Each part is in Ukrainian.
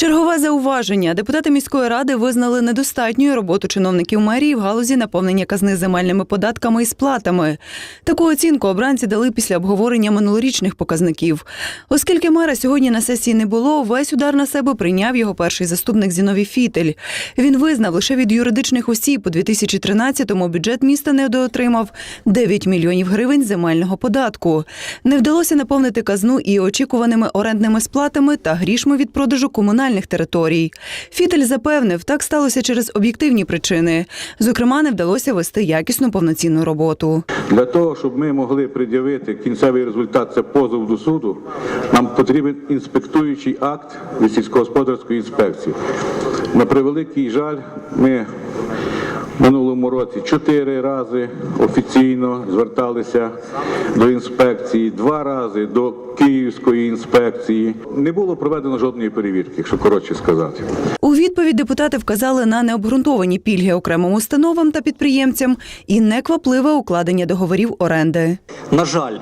Чергове зауваження. Депутати міської ради визнали недостатньою роботу чиновників мерії в галузі наповнення казни земельними податками і сплатами. Таку оцінку обранці дали після обговорення минулорічних показників. Оскільки мера сьогодні на сесії не було, весь удар на себе прийняв його перший заступник Зіновій Фітель. Він визнав, лише від юридичних осіб у 2013-му бюджет міста недоотримав 9 мільйонів гривень земельного податку. Не вдалося наповнити казну і очікуваними орендними сплатами та грішми від продажу комунальних територій. Фітель запевнив, так сталося через об'єктивні причини. Зокрема, не вдалося вести якісну повноцінну роботу. Для того, щоб ми могли пред'явити кінцевий результат, це позов до суду, нам потрібен інспектуючий акт від сільськогосподарської інспекції. На превеликий жаль, ми році чотири рази офіційно зверталися до інспекції, два рази до Київської інспекції. Не було проведено жодної перевірки, якщо коротше сказати. У відповідь депутати вказали на необґрунтовані пільги окремим установам та підприємцям і неквапливе укладення договорів оренди. На жаль,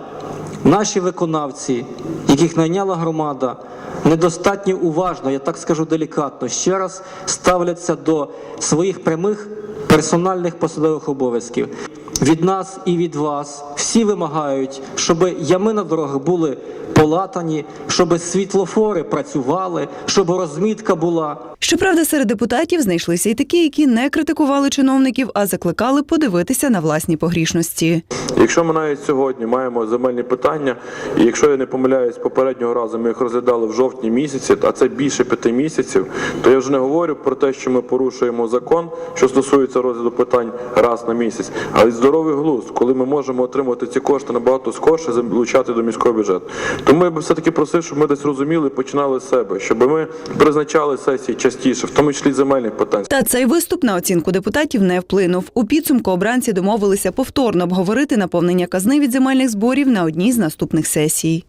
наші виконавці, яких найняла громада, недостатньо уважно, я так скажу делікатно, ще раз ставляться до своїх прямих персональних посадових обов'язків. Від нас і від вас всі вимагають, щоб ями на дорогах були полатані, щоб світлофори працювали, щоб розмітка була. Щоправда, серед депутатів знайшлися й такі, які не критикували чиновників, а закликали подивитися на власні погрішності. Якщо ми навіть сьогодні маємо земельні питання, і якщо я не помиляюсь, попереднього разу ми їх розглядали в жовтні місяці, а це більше п'яти місяців, то я вже не говорю про те, що ми порушуємо закон, що стосується розгляду питань раз на місяць, але й здоровий глузд, коли ми можемо отримати ці кошти набагато скорше, залучати до міського бюджету. Тому я би все-таки просив, щоб ми десь розуміли і починали з себе, щоб ми призначали сесії частіше, в тому числі земельних питань. Та цей виступ на оцінку депутатів не вплинув. У підсумку обранці домовилися повторно обговорити наповнення казни від земельних зборів на одній з наступних сесій.